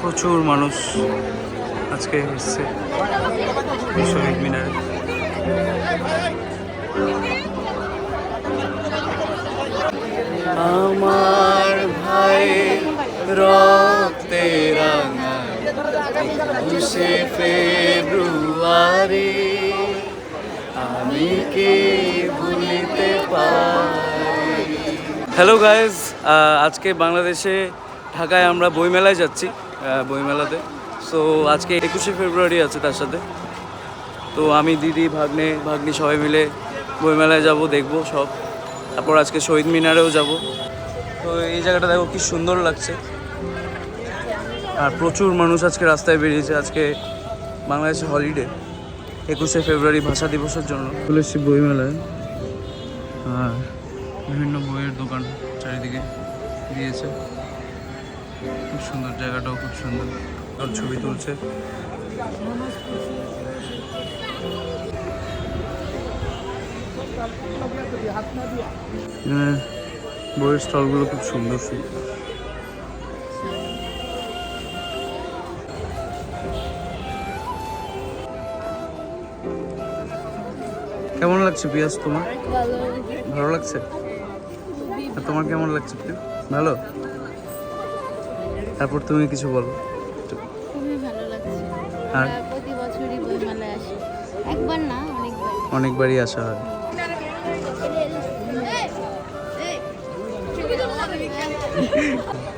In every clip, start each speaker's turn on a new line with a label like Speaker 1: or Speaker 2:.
Speaker 1: প্রচুর মানুষ আজকে এসছে শহীদ মিনারে। আমার ভাই রক্তে রাঙা একুশে ফেব্রুয়ারি আমি কে ভুলিতে পারি? হ্যালো গাইজ আজকে বাংলাদেশে ঢাকায় আমরা বইমেলায় যাচ্ছি বইমেলাতে। সো আজকে একুশে ফেব্রুয়ারি আছে তার সাথে। তো আমি, দিদি, ভাগ্নে, ভাগ্নি সবাই মিলে বইমেলায় যাব, দেখব সব। তারপর আজকে শহীদ মিনারেও যাব। তো এই জায়গাটা দেখো কি সুন্দর লাগছে। আর প্রচুর মানুষ আজকে রাস্তায় বেরিয়েছে। আজকে বাংলাদেশে হলিডে, একুশে ফেব্রুয়ারি ভাষা দিবসের জন্য। এসেছি বইমেলায়। আর বিভিন্ন বইয়ের দোকান চারিদিকে দিয়েছে। খুব সুন্দর জায়গাটাও খুব সুন্দর। আর ছবি তুলছে। বইয়ের স্টলগুলো খুব সুন্দর সুন্দর। কেমন লাগছে পিয়াস তোমার? ভালো লাগছে। তোমার কেমন লাগছে ভালো? তারপর তুমি কিছু বলো।
Speaker 2: খুবই ভালো লাগছে।
Speaker 1: আর?
Speaker 2: প্রতি বছরই বইমেলায় আসি। একবার না অনেকবার।
Speaker 1: অনেকবারই আসা হয়।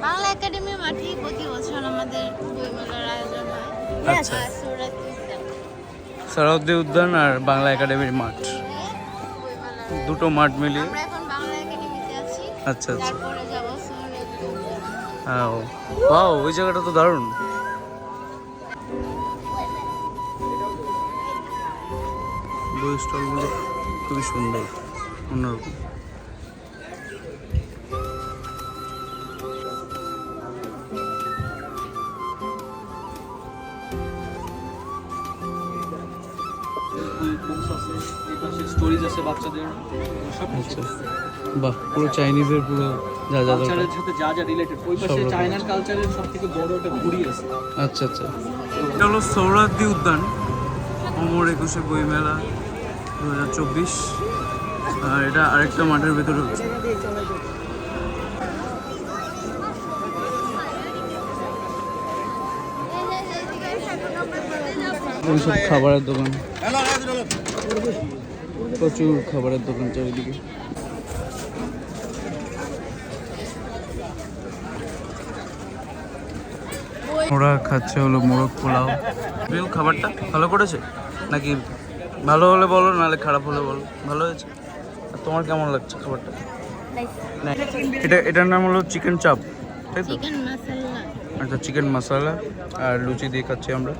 Speaker 2: বাংলা একাডেমি মাঠেই প্রতি বছর আমাদের বইমেলার আয়োজন হয়।
Speaker 1: আচ্ছা।
Speaker 2: আর উদ্যান।
Speaker 1: আর বাংলা একাডেমির মাঠ। দুটো মাঠ মিলিয়ে। আচ্ছা আচ্ছা। বাও ওই জায়গাটা তো দারুণ। বই স্টলগুলো খুবই সুন্দর অন্যরকম।
Speaker 3: স্টোরিজ আছে বাচ্চাদের সব
Speaker 1: আচ্ছা। বাহ পুরো চাইনিজের পুরো যা যা
Speaker 3: কালচারের সাথে যা যা রিলেটেড ওই পাশে চায়নার কালচারের সব থেকে বড় একটা ঘুড়ি আছে।
Speaker 1: আচ্ছা আচ্ছা। এটা হলো সৌরাদ্দি উদ্যান অমর একুশে বইমেলা দু হাজার চব্বিশ। আর এটা আরেকটা মাঠের ভেতরে হচ্ছে। সব খাবারের দোকান। প্রচুর খাবারের দোকান চারিদিকে। ওরা খাচ্ছে হলো মোরগ পোলাও। বিল খাবারটা ভালো করেছে? নাকি ভালো হলে বলো নাহলে খারাপ হলে বলো? ভালো হয়েছে? আর তোমার কেমন লাগছে খাবারটা? এটা এটার নাম হলো চিকেন চাপ তাই তো? আচ্ছা চিকেন মশলা আর লুচি দিয়ে খাচ্ছি আমরা।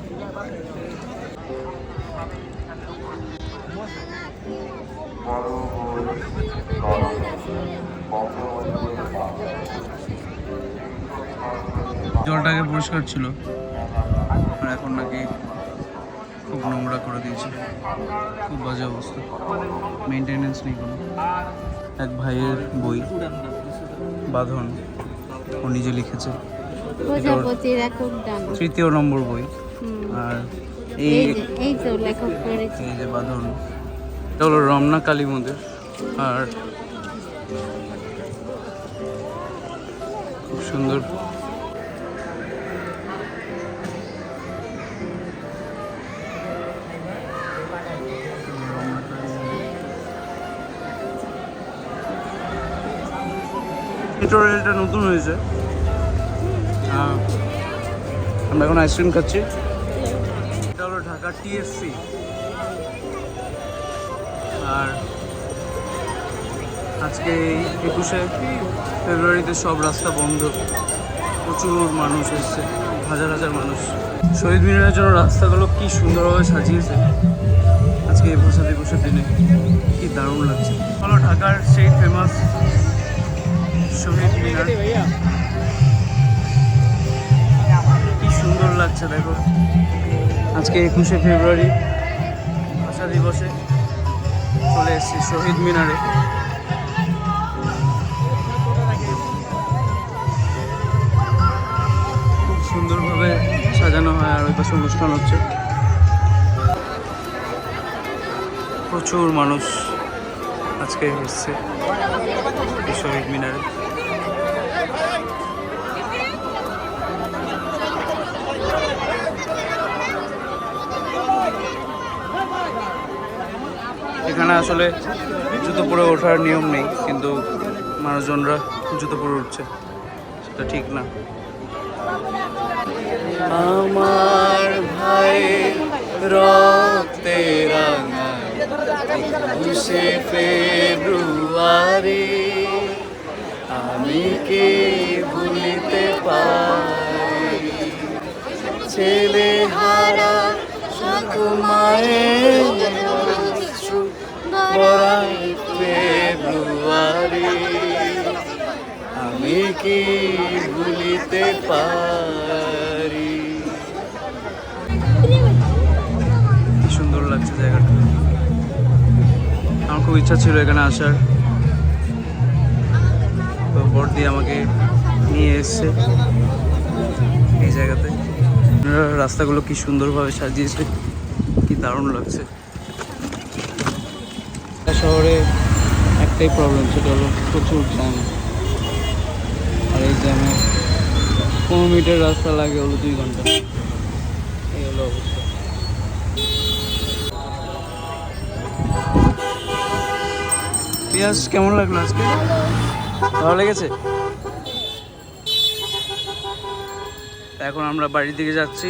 Speaker 1: জলটাকে পরিষ্কার ছিল। আর এখন নাকি খুব নোংরা করে দিয়েছে। খুব বাজে অবস্থা। মেনটেনেন্স নেই কোনো। এক ভাইয়ের বই বাঁধন ও নিজে লিখেছে। তৃতীয় নম্বর বই। আর
Speaker 2: এই যে
Speaker 1: বাঁধন এটা হলো রমনা কালী মন্দির। আর খুব সুন্দর। মেট্রো রেলটা নতুন হয়েছে। আমরা এখন আইসক্রিম খাচ্ছি। এটা হলো ঢাকা টিএসসি আর আজকে একুশে ফেব্রুয়ারিতে সব রাস্তা বন্ধ। প্রচুর মানুষ এসছে, হাজার হাজার মানুষ। শহীদ মিনারের জন্য রাস্তাগুলো কি সুন্দরভাবে সাজিয়েছে। আজকে এই ভাষা দিবসের দিনে কি দারুণ লাগছে। হলো ঢাকার সেই ফেমাস শহীদ মিনার। কি সুন্দর লাগছে, দেখো। আজকে একুশে ফেব্রুয়ারি ভাষা দিবসে। চলে এসেছি শহীদ মিনারে। খুব সুন্দরভাবে সাজানো হয় আর ওই পাশে অনুষ্ঠান হচ্ছে। প্রচুর মানুষ আজকে এসছে শহীদ মিনারে। এখানে আসলে জুতো পরে ওঠার নিয়ম নেই, কিন্তু মানুষজনরা জুতো পরে উঠছে। সেটা ঠিক না। আমার ভাই রক্তে রাঙা ফেব্রুয়ারি, আমি কে ভুলিতে পারি? ছেলে হারা মায়ের ভরাই ফেব্রুয়ারি আমি কি ভুলিতে পারি? কি সুন্দর লাগছে জায়গাটা। আমার খুব ইচ্ছা ছিল এখানে আসার। তো বর্দি আমাকে নিয়ে এসছে এই জায়গাতে। রাস্তাগুলো কি সুন্দরভাবে সাজিয়েছে, কি দারুণ লাগছে। শহরে একটাই প্রবলেম সেটা হলো প্রচুর জ্যাম। আর এই জ্যামে পনেরো মিটার রাস্তা লাগে হলো দুই ঘণ্টা। এই হলো অবস্থা। পিয়াজ কেমন লাগল আজকে? ভালো লেগেছে? এখন আমরা বাড়ির দিকে যাচ্ছি।